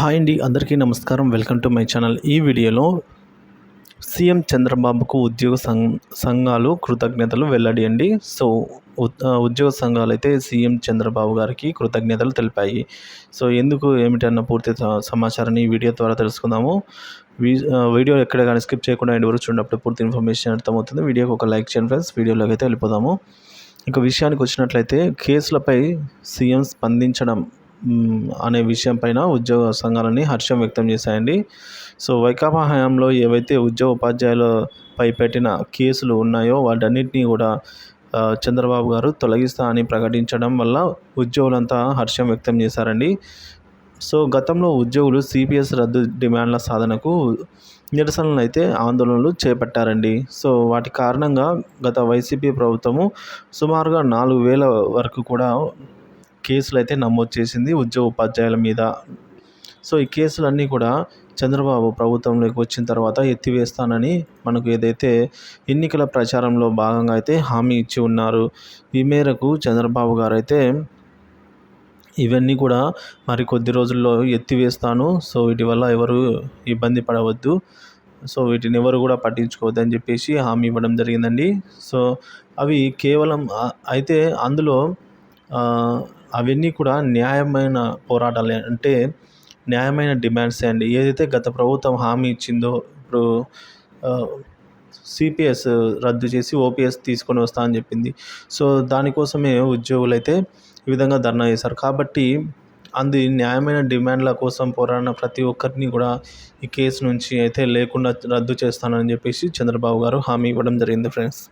Hi అండి అందరికీ నమస్కారం. Welcome to my channel. ఈ వీడియోలో సీఎం చంద్రబాబుకు ఉద్యోగ సంఘ సంఘాలు కృతజ్ఞతలు వెల్లడియండి సో ఉద్యోగ సంఘాలు అయితే సీఎం చంద్రబాబు గారికి కృతజ్ఞతలు తెలిపాయి. సో ఎందుకు ఏమిటన్న పూర్తి సమాచారాన్ని ఈ వీడియో ద్వారా తెలుసుకుందాము. వీడియో ఎక్కడ కానీ స్కిప్ చేయకుండా ఎండ్ వరకు చూడప్పుడు పూర్తి ఇన్ఫర్మేషన్ అర్థమవుతుంది. వీడియోకి ఒక లైక్ చేయండి ఫ్రెండ్స్. వీడియోలోకి అయితే వెళ్ళిపోదాము. ఇక విషయానికి వచ్చినట్లయితే కేసులపై సీఎం స్పందించడం అనే విషయం పైన ఉద్యోగ సంఘాలని హర్షం వ్యక్తం చేశాయండి. సో వైకాపా హయాంలో ఏవైతే ఉద్యోగ ఉపాధ్యాయులపై పెట్టిన కేసులు ఉన్నాయో వాటన్నిటినీ కూడా చంద్రబాబు గారు తొలగిస్తా అని ప్రకటించడం వల్ల ఉద్యోగులంతా హర్షం వ్యక్తం చేశారండి. సో గతంలో ఉద్యోగులు సిపిఎస్ రద్దు డిమాండ్ల సాధనకు నిరసనలు అయితే ఆందోళనలు చేపట్టారండి. సో వాటి కారణంగా గత వైసీపీ ప్రభుత్వము సుమారుగా నాలుగు వేల వరకు కూడా కేసులు అయితే నమోదు చేసింది ఉద్యోగ ఉపాధ్యాయుల మీద. సో ఈ కేసులన్నీ కూడా చంద్రబాబు ప్రభుత్వంలోకి వచ్చిన తర్వాత ఎత్తివేస్తానని మనకు ఏదైతే ఎన్నికల ప్రచారంలో భాగంగా అయితే హామీ ఇచ్చి ఉన్నారు ఈ మేరకు చంద్రబాబు గారు అయితే ఇవన్నీ కూడా మరి కొద్ది రోజుల్లో ఎత్తివేస్తాను. సో వీటి వల్ల ఎవరు ఇబ్బంది పడవద్దు. సో వీటిని ఎవరు కూడా పట్టించుకోవద్దని చెప్పేసి హామీ ఇవ్వడం జరిగిందండి. సో అవి కేవలం అయితే అందులో అవన్నీ కూడా న్యాయమైన పోరాటాలు. అంటే న్యాయమైన డిమాండ్సే అండి. ఏదైతే గత ప్రభుత్వం హామీ ఇచ్చిందో ఇప్పుడు సిపిఎస్ రద్దు చేసి ఓపీఎస్ తీసుకొని వస్తా అని చెప్పింది. సో దానికోసమే ఉద్యోగులు అయితే ఈ విధంగా ధర్నా చేశారు. కాబట్టి అంది న్యాయమైన డిమాండ్ల కోసం పోరాడిన ప్రతి ఒక్కరిని కూడా ఈ కేసు నుంచి అయితే లేకుండా రద్దు చేస్తానని చెప్పేసి చంద్రబాబు గారు హామీ ఇవ్వడం జరిగింది ఫ్రెండ్స్.